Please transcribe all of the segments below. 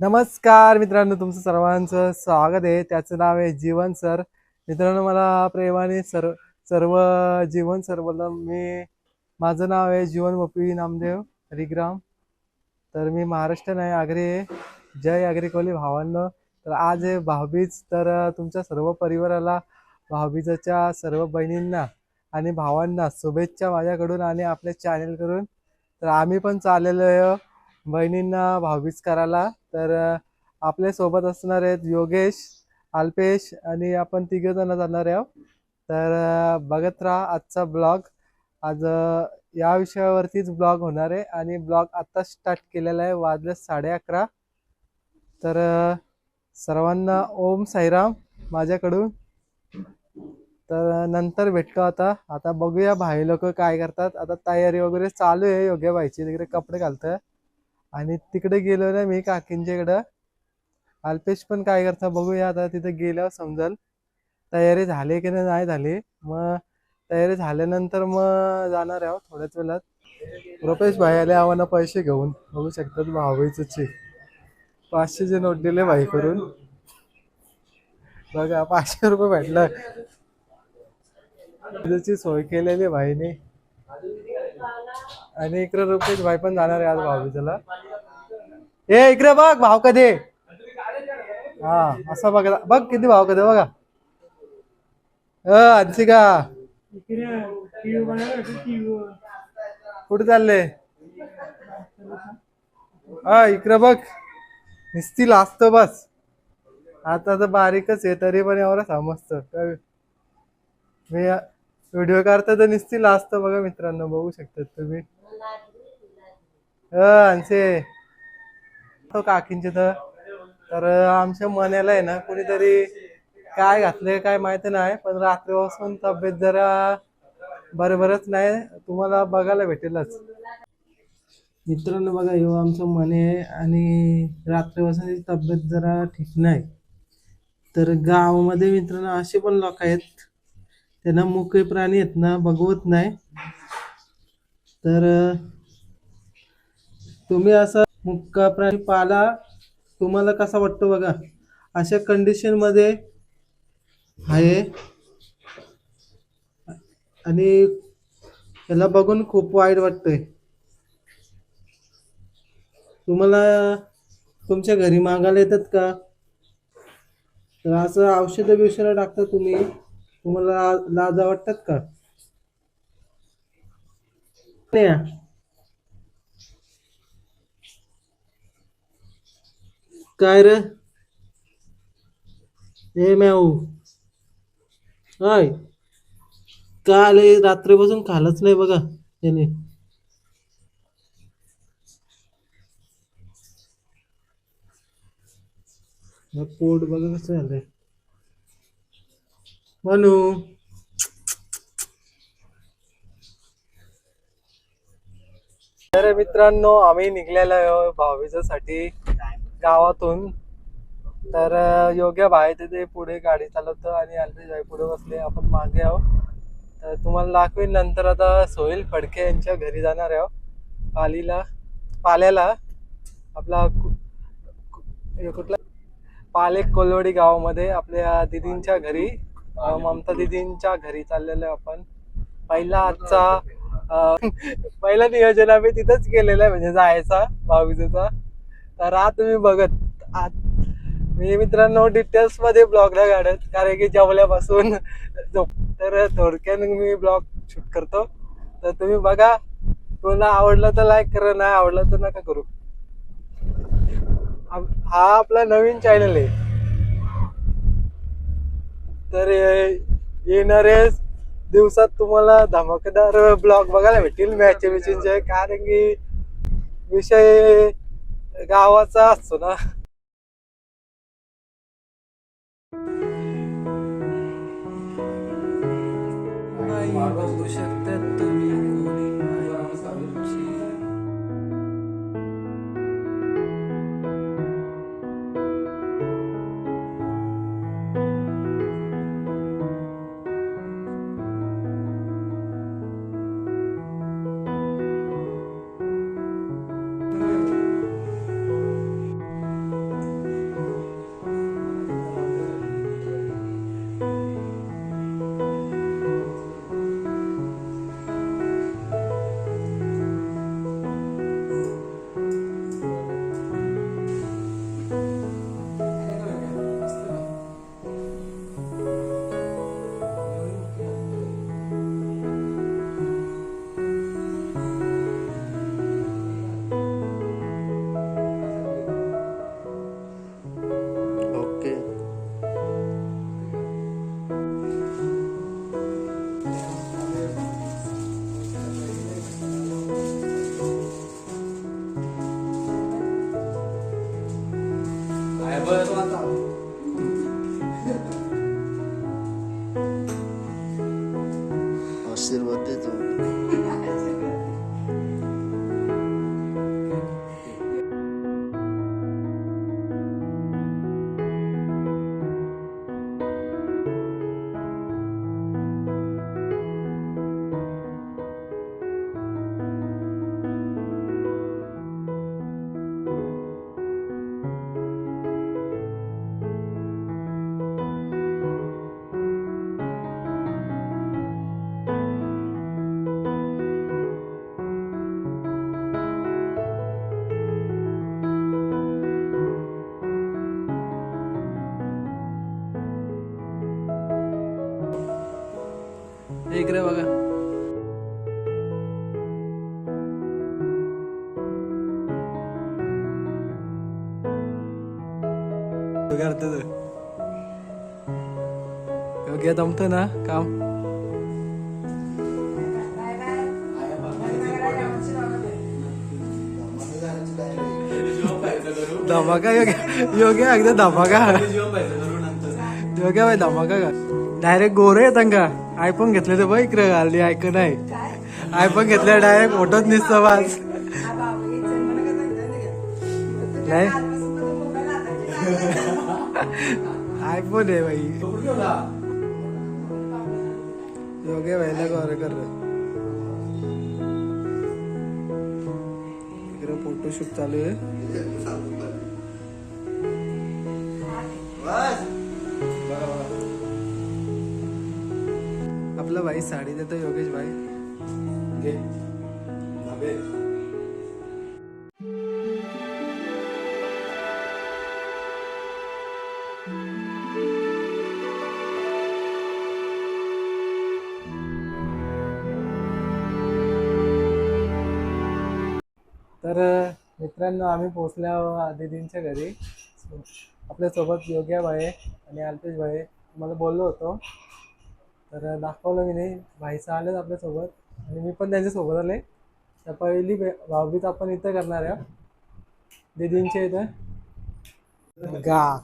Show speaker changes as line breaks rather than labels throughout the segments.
नमस्कार मित्रांनो तुमचं सर्वांचं स्वागत आहे. त्याचं नाव आहे जीवन सर. मित्रांनो मला प्रेमाने सर्व सर्व जीवन सर बोललं मी माझं नाव आहे जीवन बपी नामदेव हरिग्राम. तर मी महाराष्ट्र आहे आगरी आहे. जय आगरी कोली भावांनो. तर आज आहे भाऊबीज. तर तुमच्या सर्व परिवाराला भाऊबीजाच्या सर्व बहिणींना आणि भावांना शुभेच्छा माझ्याकडून आणि आपल्या चॅनेलकडून तर आम्ही पण चाललेलो आहे बहिणींना भाऊबीज करायला. तर आपल्यासोबत आपल्यासोबत असणार आहेत योगेश अल्पेश आणि आपण तिघ जण जाणार आहोत. तर बघत राहा आजचा ब्लॉग. आज या विषयावरतीच ब्लॉग होणार आहे आणि ब्लॉग आत्ता स्टार्ट केलेला आहे वाजले साडे अकरा. तर सर्वांना ओम साईराम माझ्याकडून. तर नंतर भेटतो आता. आता बघूया भाई लोक काय करतात. आता तयारी वगैरे चालू आहे योग्य भाईची. तिकडे कपडे घालतं आणि तिकडे गेलो ना मी काकींच्या इकडं अल्पेश पण काय करता बघूया आता तिथे गेल्यावर समजाल. तयारी झाली की नाही झाली. मग तयारी झाल्यानंतर मग जाणार आहोत हो थोड्याच वेळात. रुपेश भाई आले आम्हाला पैसे घेऊन. बघू शकतात भाऊबीचे पाचशेचे नोट दिले भाई करून बघा पाचशे रुपये भेटलं. सोय केलेली भाईने. आणि इकडे रुपेश भाई पण जाणार आहे आज भाऊबीजेला. ए इकडे बघ भाव कधी हा असा बघ बघ किती भाव कधी बघा. अ का कुठे चालले? हा इकडे बघ. नुसती लाजत बस. आता तर बारीकच आहे तरी पण एवढं समजतं. मी व्हिडिओ काढता तर नुसती लाजत बघा मित्रांनो बघू शकतात तुम्ही. अ अंशे तो काकींचे तर. तर आमच्या मण्याला आहे ना कुणीतरी काय घातले काय माहिती नाही. पण रात्रीपासून तब्येत जरा बरोबरच नाही. तुम्हाला बघायला भेटेलच. मित्रांनो बघा ह्यो आमचं मने आहे आणि रात्रीपासून त्याची तब्येत जरा ठीक नाही. तर गावामध्ये मित्रांनो असे पण लोक आहेत. त्यांना मुके प्राणी आहेत ना बघवत नाही. तर तुम्ही असं मुक्का प्राणी पाला तुम्हाला कसा वाटतो बघा? अशा कंडिशनमध्ये आहे. आणि त्याला बघून खूप वाईट वाटतंय. तुम्हाला तुमच्या घरी मागायला येतात का? तर असं औषध बिषधं टाकता तुम्ही. तुम्हाला लाजा वाटतात का? काय रे हे मॅऊ हाय काल हे रात्रीपासून खालच नाही बघा त्याने मग पोट बघा कसं झालंय. म्हणू तर मित्रांनो आम्ही निघलेलो आहे भाऊबीजेसाठी गावातून. तर योग्य भाई तिथे पुढे गाडी चालवतो आणि अल्पेश भाई पुढे बसले आपण मागे आहो तर तुम्हाला दाखवीन नंतर आता सोहेल फडके यांच्या घरी जाणार आहो पालीला पाल्याला. आपला कुठला? पाले कोलवडी गावामध्ये आपल्या दिदींच्या घरी ममता दिदींच्या घरी चाललेलो आहे आपण. पहिला आजचा पहिला नियोजन आम्ही तिथंच केलेलं आहे म्हणजे जायचा भाऊबीजेचा. तर हा तुम्ही बघत. आत- मी मित्रांनो डिटेल्समध्ये ब्लॉगला काढत कारण की जेवल्यापासून झोप तर थोडक्यात मी ब्लॉग शूट करतो. तर तुम्ही बघा तुम्हाला आवडलं तर लाईक करा नाही आवडलं तर नका करू. हा आपला नवीन चॅनल आहे. तर येणारे दिवसात तुम्हाला धमाकेदार ब्लॉग बघायला भेटतील मॅच बिचींचे कारण की विषय गावाचा असतो ना. नाही जमतं ना? काम. धमाका योग्य योग्य अगदी धमाका. योग्य बाय धमाका का? डायरेक्ट गोरे येतात का आयफोन घेतले तर बघ इकडे घालली ऐक नाही. आयफोन घेतल्या डायरेक्ट फोटोच निसतं वाच नाही. आयफोन आहे बाई. योग्य व्हायला गोरे कर इकडे फोटोशूट चालू आहे. आपला भाई साडी देतो योगेश भाई. तर मित्रांनो आम्ही पोचल्या दिदींच्या घरी. आपल्यासोबत योग्या भाई आणि अल्पेश भाई तुम्हाला बोललो होतो. तर दाखवलं मी नाही. भाईचं आलेच आपल्यासोबत. आणि मी पण त्यांच्यासोबत आले तर पहिली बे- भाऊबीज आपण इथं करणार आहे दिदींच्या इथं. गा.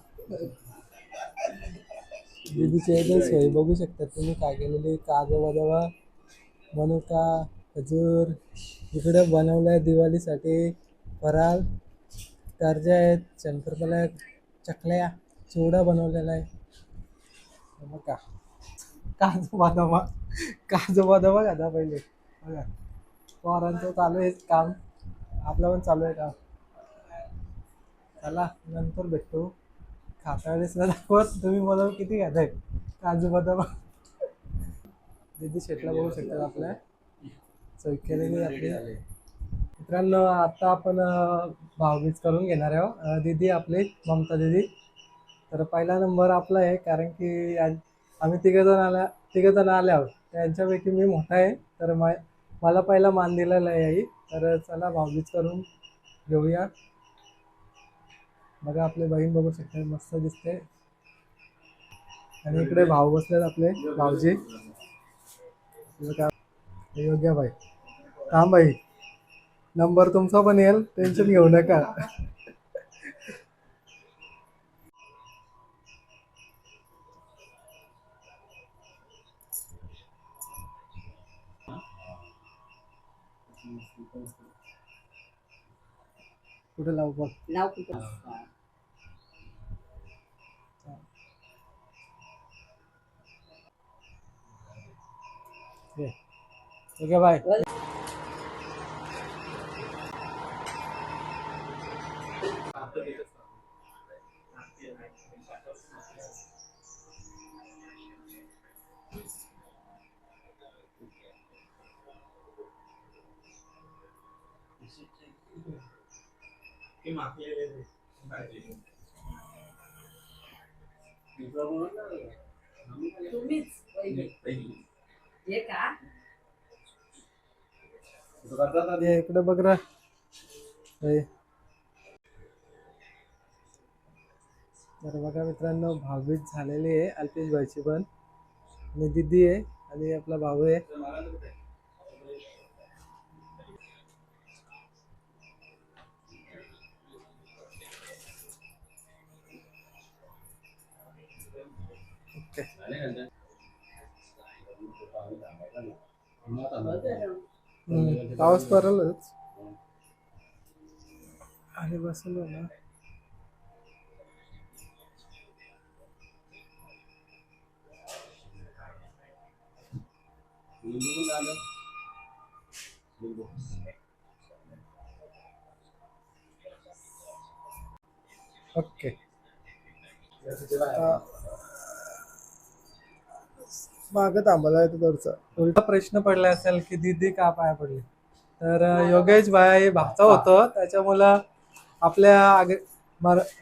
दिदीच्या इथं सोय बघू शकता तुम्ही. काय केलेली काजू बदावा मनुका खजूर. इकडं बनवलं आहे दिवाळीसाठी. फराळ कर्जा आहेत शंकरपाला आहेत चकल्या चिवडा बनवलेला आहे. मग का काजू बदामा काजू बदामा घाला पहिले. बघा. पोरांचं चालू आहे काम. आपलं पण चालू आहे काम. चला नंतर भेटतो खाता वेळेस ना दाखवत. तुम्ही मला किती खाताय काजू बदामा. दिदी शेटला बघू शकतात आपल्या. चौकेला केलेली आपली. मित्रांनो आता आपण अं, भाऊबीज करून घेणार आहोत. दीदी आपली ममता दीदी. तर पहिला नंबर आपला आहे कारण की आम्ही तिघजण आल्या तिघजण आले आहोत. त्यांच्यापैकी मी मोठा आहे तर मा मला पहिला मान दिलेला आहे आई. तर चला भाऊबीज करून घेऊया. बघा आपले बहीण बघू शकते मस्त दिसते. आणि इकडे भाऊ बसलेत आपले भाऊजी. योग्य भाई काम भाई नंबर तुमचा पण येईल टेन्शन घेऊ नका. कुठे लावू बघ.
लाव कुठं?
हे. Okay bye.
तुम्हीच पहिले हे का
ये इकडे बघ रा तर बघा मित्रांनो भाऊबीज झालेली आहे अल्पेश भाईची पण. आणि दिदी आहे आणि आपला भाऊ आहे. पाऊस पडलच. आणि बसलो ना. ओके. मागं थांबला येतो थोडसा. उलटा प्रश्न पडला असेल की दीदी का पाया पडली? तर योगेश भाई भाचा होतं. त्याच्यामुळं आपल्या आग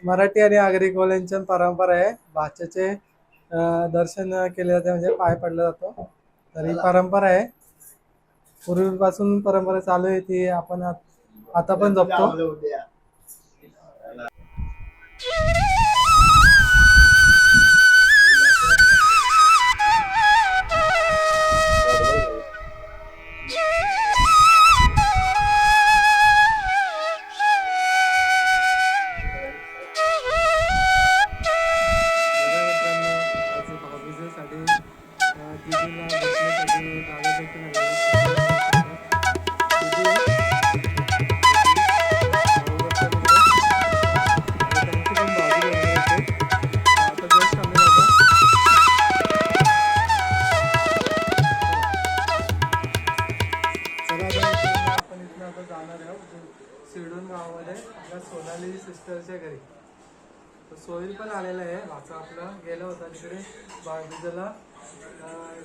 मराठी आणि आगरी कोल्यांच्या परंपरा आहे. भाच्याचे दर्शन केले जाते म्हणजे पाय पडला जातो. तर ही परंपरा आहे. पूर्वीपासून परंपरा चालू आहे ती आपण आता पण जपतो.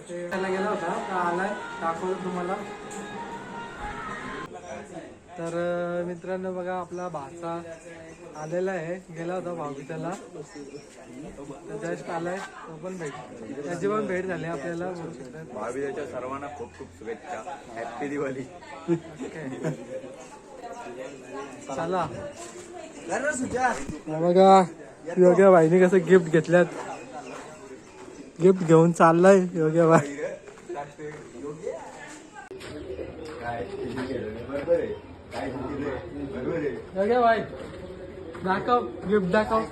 त्याला गेला होता. तर आलाय. दाखवलं तुम्हाला. तर मित्रांनो बघा आपला भाचा आलेला आहे. गेला होता भाऊबीजाला जस्ट आलाय. तो पण भेट त्याची पण भेट झाली आपल्याला.
भाविकाच्या सर्वांना खूप खूप शुभेच्छा. हॅप्पी दिवाळी
चला. बघा योग्य भाईने कसं गिफ्ट घेतल्यात. गिफ्ट घेऊन चाललाय योग्य भाई
बरोबर आहे काय बरोबर आहे
योग्य भाई दाखव गिफ्ट दाखव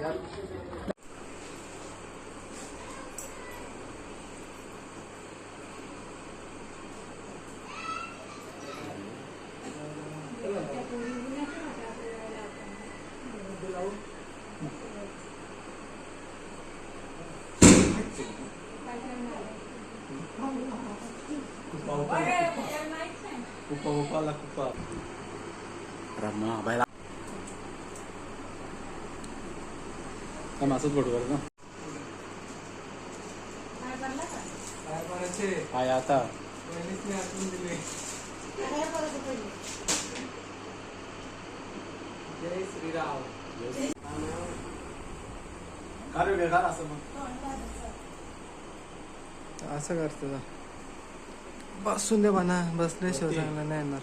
असंच बरोबर ना
काय करायचे
काय आता.
असं करतो बसून दे म्हणा बसल्याशिवाय चांगलं नाही येणार.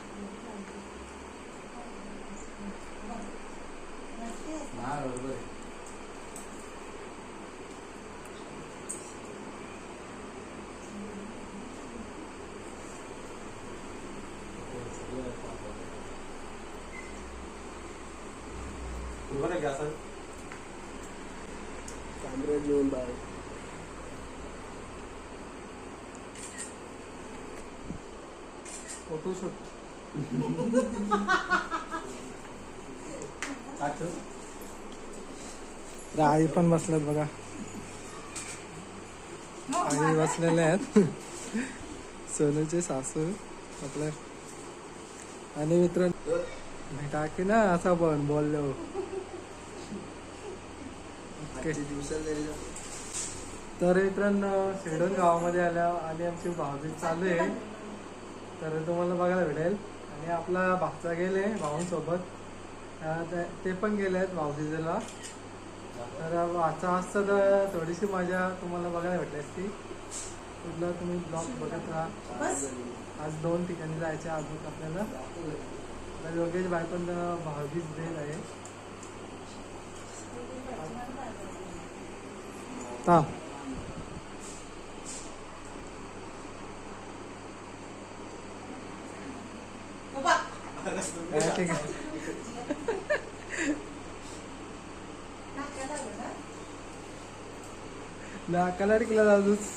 फोटोशूट. आई पण बसल्यात बघा. आई बसलेले आहेत. सोनूचे सासू आपल्या आणि मित्र टाकी ना असा पण बोललो. तर मित्रांनो शेडून गावामध्ये आल्या आणि आमची भावबीज चालू आहे. तर तुम्हाला बघायला भेटेल. आणि आपला भाचा गेले भावांसोबत. ते- पण गेले आहेत भाऊबीजेला तर भाचा असतं तर थोडीशी मजा तुम्हाला बघायला भेटली असती. कुठला तुम्ही ब्लॉग बघत राहा. आज दोन ठिकाणी जायचे अजून आपल्याला. तर योगेश भाई पण भाऊबीज देत आहे. हा, ठीक आहे ना कलर केला जाऊच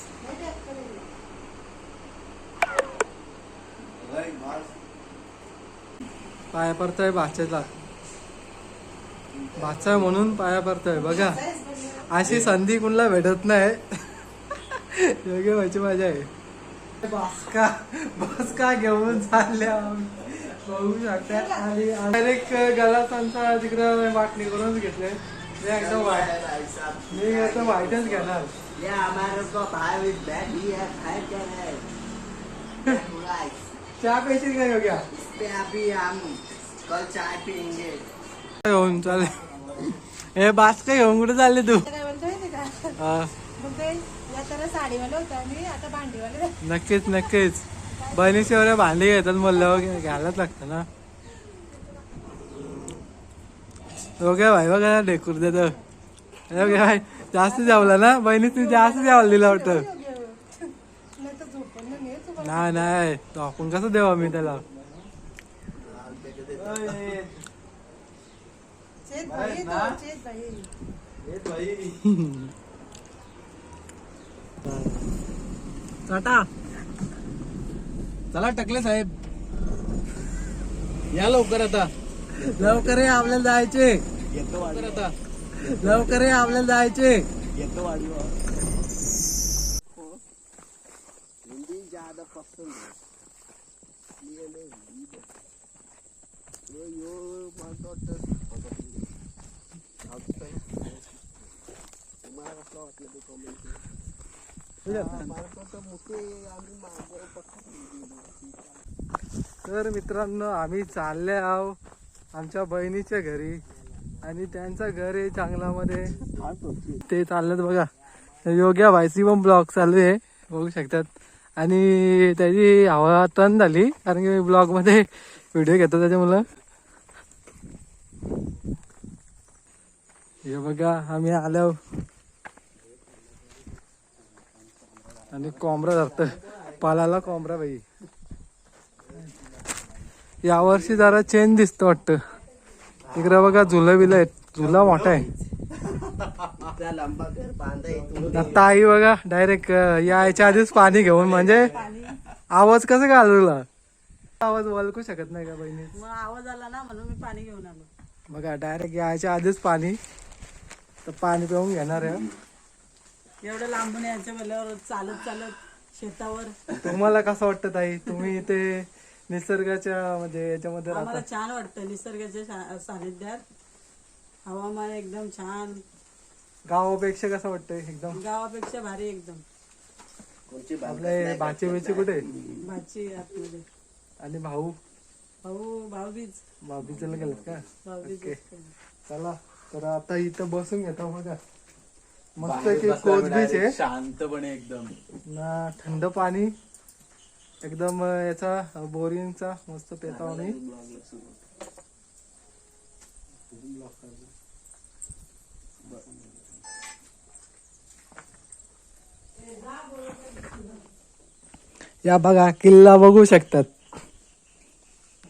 पाया पडतोय भाच्याला भाचा म्हणून पाया पडतोय बघा. अशी संधी कुणाला भेटत नाही. योग्य व्हायची मजा आहे. बसका बसका घेऊन चालल्या आम्ही. बघू शकता आणि डायरेक्ट गलासांचा तिकडं वाटणी करूनच घेतले. मी एकदम वाईट मी एकदम वाईटच घेणार.
ये हमारे को भाई विद बैग ही है भाई क्या है Guys,
चहा प्यायची काय योग्या?
इस पे अभी हम कल चाय पियेंगे.
घेऊन चाले हे बास्का घेऊन कुठे चालले तू?
झाले.
नक्कीच. नक्कीच बहिणीशिवाय भांडी घेतात म्हणलं घ्यायलाच लागतं ना. ओके भाई बघा ढेकूर देत. ओके भाई जास्त जेवला ना? बहिणीच जास्त जेवायला दिलं वाटतं.
नाही नाही.
तो आपण कसं देवा मी त्याला. टाटा चला टकले साहेब. या लवकर आता. लवकर ये आपल्याला जायचे. लवकर आता. लवकर ये आपल्याला जायचे.
हिंदी ज्यादा पसंद है। ये ले हिंदी यो तुम्हाला कसं वाटलं ते। कमेंट तर
मित्रांनो आम्ही चालले आहो आमच्या बहिणीच्या घरी. आणि त्यांचं घर आहे चांगलामध्ये. ते चाललं बघा. योग्या भाईची पण ब्लॉग चालू आहे बघू शकतात. आणि त्याची हवा तण झाली कारण की ब्लॉगमध्ये व्हिडिओ घेतो त्याच्यामुळं. हे बघा आम्ही आलो आणि कोंबडा धरत पालाला कोंबडा बाई. यावर्षी जरा चेंज दिसतो वाटतं. इकडं बघा झुलं बिलं आहेत. झुला मोठा आहे. आता आई बघा डायरेक्ट यायच्या आधीच पाणी घेऊन म्हणजे आवाज कसं घालवला? आवाज ओळखू शकत नाही का बहिणी?
आवाज आला ना म्हणून मी पाणी घेऊन आलो.
बघा डायरेक्ट यायच्या आधीच पाणी. तर पाणी पिऊन घेणार आहे.
एवढं लांबून यायचं म्हणल्यावर चालत चालत शेतावर.
तुम्हाला कसं वाटतं ताई? तुम्ही इथे निसर्गाच्या म्हणजे याच्यामध्ये
आम्हाला
राहता?
छान वाटतं निसर्गाच्या सा- सानिध्यात. हवामान एकदम छान.
गावापेक्षा कसं वाटतंय एकदम?
गावापेक्षा भारी एकदम.
कोणची
आपले भाचे बिचे कुठे?
भाची आतमध्ये.
आणि भाऊ?
भाऊ भाऊबीज.
भाऊबीचं गेलं का?
भाऊबीज.
चला तर आता इथं बसून घेतो बघा. मस्त की कोच बीच आहे.
शांतपणे एकदम.
ना थंड पाणी एकदम अं, याचा बोरिंगचा मस्त पेता आम्ही या बघा किल्ला बघू शकतात.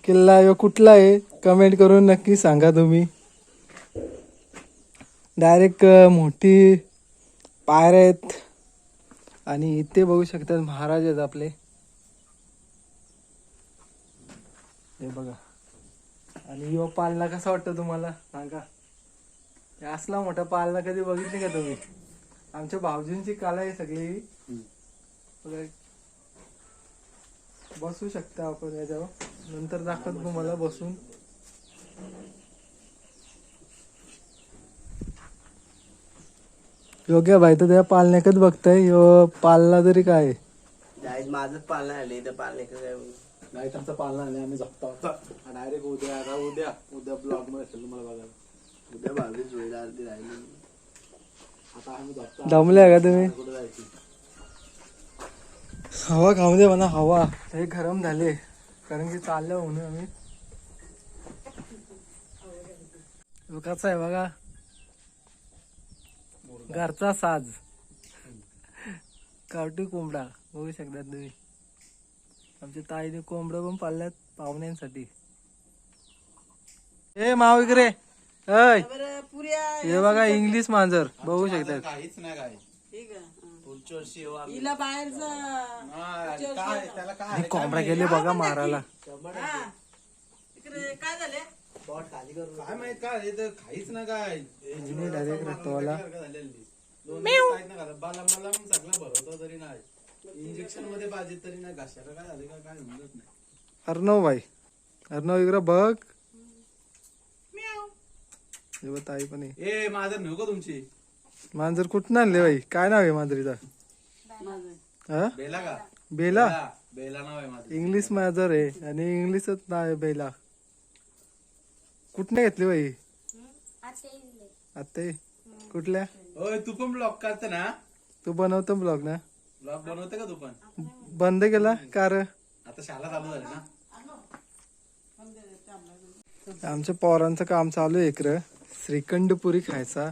किल्ला यो कुठला आहे कमेंट करून नक्की सांगा तुम्ही. डायरेक्ट मोठी पायऱ्या आहेत. आणि इथे बघू शकतात महाराज आहेत आपले. हे बघा. आणि यो पालना कसा वाटतं तुम्हाला? सांगा. असला मोठा पालना कधी बघितली का तुम्ही? आमच्या भाऊजींची कला आहे सगळी. बसू शकता आपण याच्यावर. नंतर दाखवत तुम्हाला बसून. योग्य भाई तर त्या पालण्याकच बघताय यो पालना तरी काय आहे?
जायज माझंच पालना आले इथं पालने का काय
नाही त्यांचा पालना आणि आम्ही झपता डायरेक्ट उद्या आता उद्या उद्या ब्लॉगमध्ये असेल तुम्हाला बघायला.
उद्या बावीस होईल अर्धी राहिली.
आता आम्ही झपता
दमले का तुम्ही?
कुठे जायची?
हवा खाऊ दे म्हणा हवा. हे गरम झाले. कारण की चाललं म्हणून आम्ही. कसा आहे बघा? घरचा साज. कावटी कोंबडा बघू शकतात तुम्ही. आमच्या ताईने कोंबडं पण पाळल्यात पाहुण्यांसाठी. ए माव इकडे. ऐ.
बरं पुऱ्या
हे बघा इंग्लिश मांजर. बघू शकतात.
काहीच नाही काय
ठीक आहे.
पुढच्या वर्षी येऊ आम्ही.
हिला बाहेरचं
हा, काय त्याला काय
आणि कोंबड्या गेले बघा मारायला.
हा. इकडे काय झाले
काय माहीत काय हे तर काहीच ना काय.
रक्तवाला.
सगळं भरवतो तरी नाही. इंजेक्शनमध्ये पाहिजे तरी नाही. घशाला काय झाले का काय समजत नाही.
अर्णव भाई अर्णव इकडे बघ. हे बघ ताई पण आहे.
ए माझं नको का तुमची?
मांजर कुठून आणले बाई? काय नाव आहे मांजरीचा
माझं
हा?
बेला का?
बेला?
बेला. बेला नाव आहे माझं
इंग्लिश मांजर आहे आणि इंग्लिशच नाव आहे बेला. कुठने घेतली बाई? आते कुठल्या?
ओय तू पण ब्लॉग काढते ना?
तू बनवतो ब्लॉग ना?
ब्लॉग बनवते का तू पण?
बंद केला? कार?
आता शाळा चालू झाली ना?
आमच्या पोरांचं काम चालू आहे इकडं. श्रीखंड पुरी खायचा.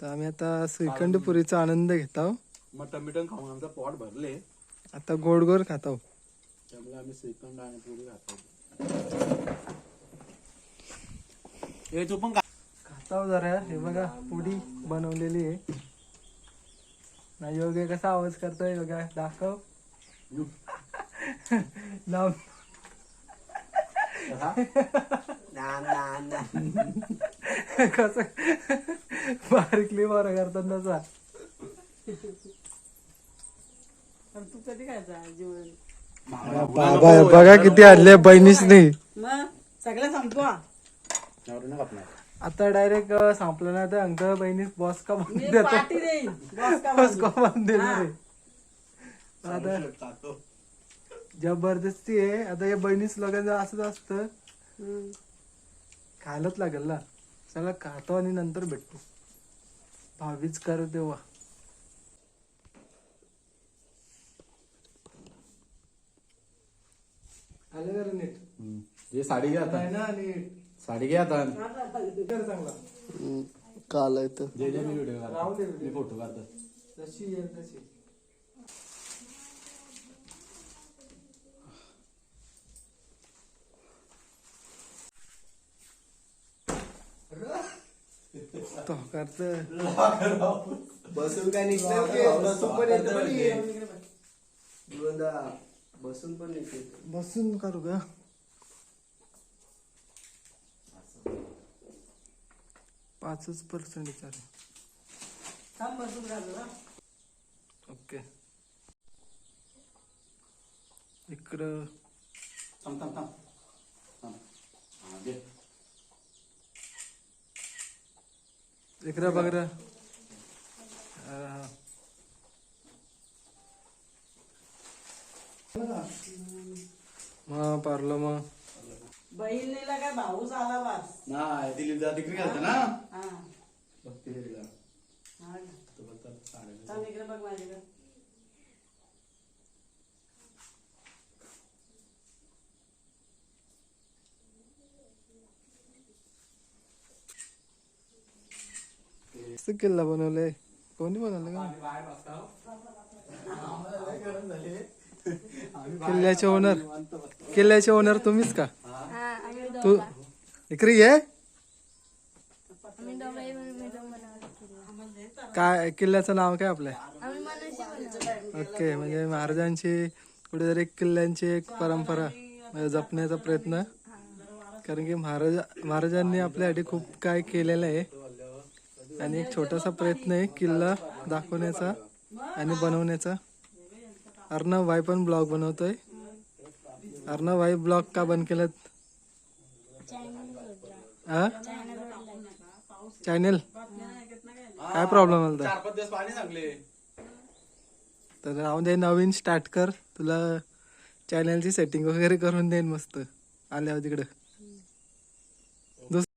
तर आम्ही आता श्रीखंड पुरीचा आनंद घेत आहोत
मटन बिटन खाऊन आमचा पोट भरले.
आता गोड गोड खात आहोत
त्यामुळे आम्ही श्रीखंड आणि पुरी खातो. ए तू पण.
खाता जरा हे बघा पुडी बनवलेली आहे. ना योग्य कसा आवाज करतोय बघा दाखव. लाव. कस? बारीकली बरं करतात तसा
तू कधी खायचा जेवण?
बाबा बघा किती आणले बहिणीच नाही
मग सगळं संपवा.
कापणार.
आता डायरेक्ट संपलं ना तर अंक बहिणीच बॉस का
मी
बांधून देतो.
पार्टी देईन. बॉस का
बॉस
बांधू?
का बांधून देणार आहे. आता. जबरदस्ती आहे. आता या बहिणीच लोकांचं असंच असतं. खायलाच लागेल ना. चला खातो आणि नंतर भेटतो भावीच कर तेव्हा आलं रे नीट?
साडी घ्या आता.
नाही ना नीट.
साडी घ्या आता.
काल आहे तर.
जे जे मी व्हिडिओ मी फोटो काढतो.
तशी. तो करत.
बसून काय निघणार बसून पण येते. गोंदा, बसून पण येते.
बसून करू का? पाचच पर्सेंट विचार
थांब बसून राहतो ना.
ओके इकडं
थांब थांब थांब. हा.
इकडं बघ हा. मग पारलं मग
बहिणीला काय भाऊच आला वास
नाही दिली जा तिकडे घालते ना?
हा
बघ तिकडे तिला.
हा का?
तो बोलतो, साड्या.
थांब इकडे बघ माझ्याकडे.
कसं किल्ला बनवलंय. कोणी बनवलं का किल्ल्याचे ओनर किल्ल्याचे ओनर तुम्हीच का? तू इकडे ये. काय किल्ल्याचं नाव काय आपलं? ओके म्हणजे महाराजांची कुठेतरी किल्ल्यांची एक परंपरा म्हणजे जपण्याचा प्रयत्न. कारण की महाराज महाराजांनी आपल्यासाठी खूप काय केलेलं आहे. आणि एक छोटासा प्रयत्न आहे किल्ला दाखवण्याचा आणि बनवण्याचा. अर्णव भाई पण ब्लॉग बनवतोय. अर्णव भाई ब्लॉग का बंद केलं चॅनेल काय प्रॉब्लेम आला तर राहून दे नवीन स्टार्ट कर. तुला चॅनलची सेटिंग वगैरे करून देईन मस्त. आल्यावर हो तिकडं. दुसरं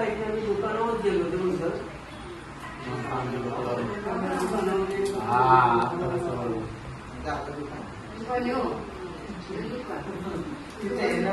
साईडने
आम्ही दुकानावर गेलो होतो सर दुकानामध्ये दुकान. हो. तिथे येणं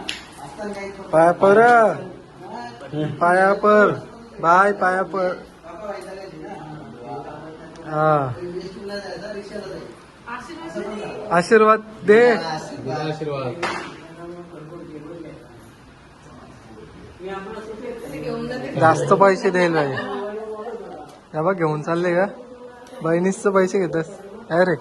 पाया पर पाया पर बाय पाया पर हा. आशीर्वाद दे.
आशीर्वाद
जास्त पैसे देईल नाही या बा घेऊन चालले का? बहिणीच पैसे घेतस. अरे